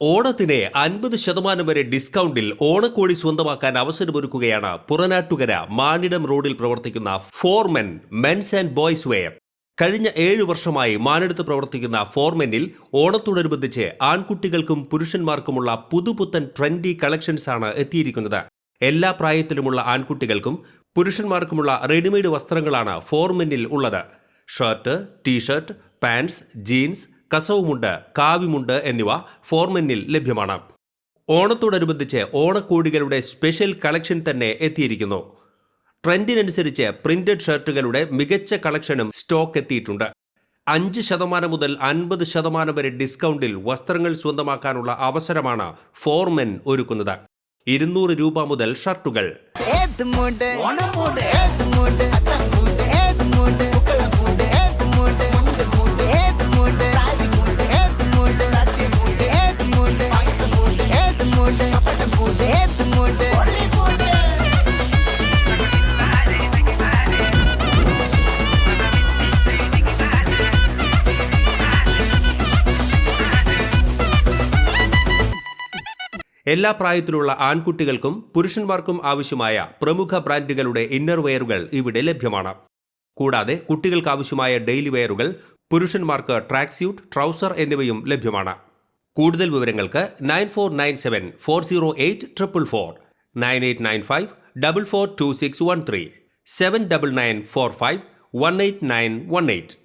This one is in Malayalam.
ഓണത്തിന് അൻപത് ശതമാനം വരെ ഡിസ്കൗണ്ടിൽ ഓണക്കോടി സ്വന്തമാക്കാൻ അവസരമൊരുക്കുകയാണ് പുറനാട്ടുകര മാനിടം റോഡിൽ പ്രവർത്തിക്കുന്ന for men men's and boys wear. കഴിഞ്ഞ ഏഴു വർഷമായി മാനിടത്ത് പ്രവർത്തിക്കുന്ന ഫോർമെനിൽ ഓണത്തോടനുബന്ധിച്ച് ആൺകുട്ടികൾക്കും പുരുഷന്മാർക്കുമുള്ള പുതുപുത്തൻ ട്രെൻഡി കളക്ഷൻസ് ആണ് എത്തിയിരിക്കുന്നത്. എല്ലാ പ്രായത്തിലുമുള്ള ആൺകുട്ടികൾക്കും പുരുഷന്മാർക്കുമുള്ള റെഡിമെയ്ഡ് വസ്ത്രങ്ങളാണ് ഫോർമെനിൽ ഉള്ളത്. Shirt t shirt pants jeans കസവുമുണ്ട് കാവിമുണ്ട് എന്നിവ ഫോർമെനിൽ ലഭ്യമാണ്. ഓണത്തോടനുബന്ധിച്ച് ഓണക്കോടികളുടെ സ്പെഷ്യൽ കളക്ഷൻ തന്നെ എത്തിയിരിക്കുന്നു. ട്രെൻഡിനനുസരിച്ച് പ്രിന്റഡ് ഷർട്ടുകളുടെ മികച്ച കളക്ഷനും സ്റ്റോക്ക് എത്തിയിട്ടുണ്ട്. അഞ്ച് ശതമാനം മുതൽ അൻപത് ശതമാനം വരെ ഡിസ്കൗണ്ടിൽ വസ്ത്രങ്ങൾ സ്വന്തമാക്കാനുള്ള അവസരമാണ് ഫോർമെൻ ഒരുക്കുന്നത്. ഇരുന്നൂറ് രൂപ മുതൽ ഷർട്ടുകൾ. എല്ലാ പ്രായത്തിലുള്ള ആൺകുട്ടികൾക്കും പുരുഷന്മാർക്കും ആവശ്യമായ പ്രമുഖ ബ്രാൻഡുകളുടെ ഇന്നർ വെയറുകൾ ഇവിടെ ലഭ്യമാണ്. കൂടാതെ കുട്ടികൾക്ക് ആവശ്യമായ ഡെയിലി വെയറുകൾ പുരുഷന്മാർക്ക് ട്രാക്ക് സ്യൂട്ട് ട്രൗസർ എന്നിവയും ലഭ്യമാണ്. കൂടുതൽ വിവരങ്ങൾക്ക് nine four nine seven four zero eight triple four nine eight nine five double four two six one three seven double nine four five one eight nine one eight.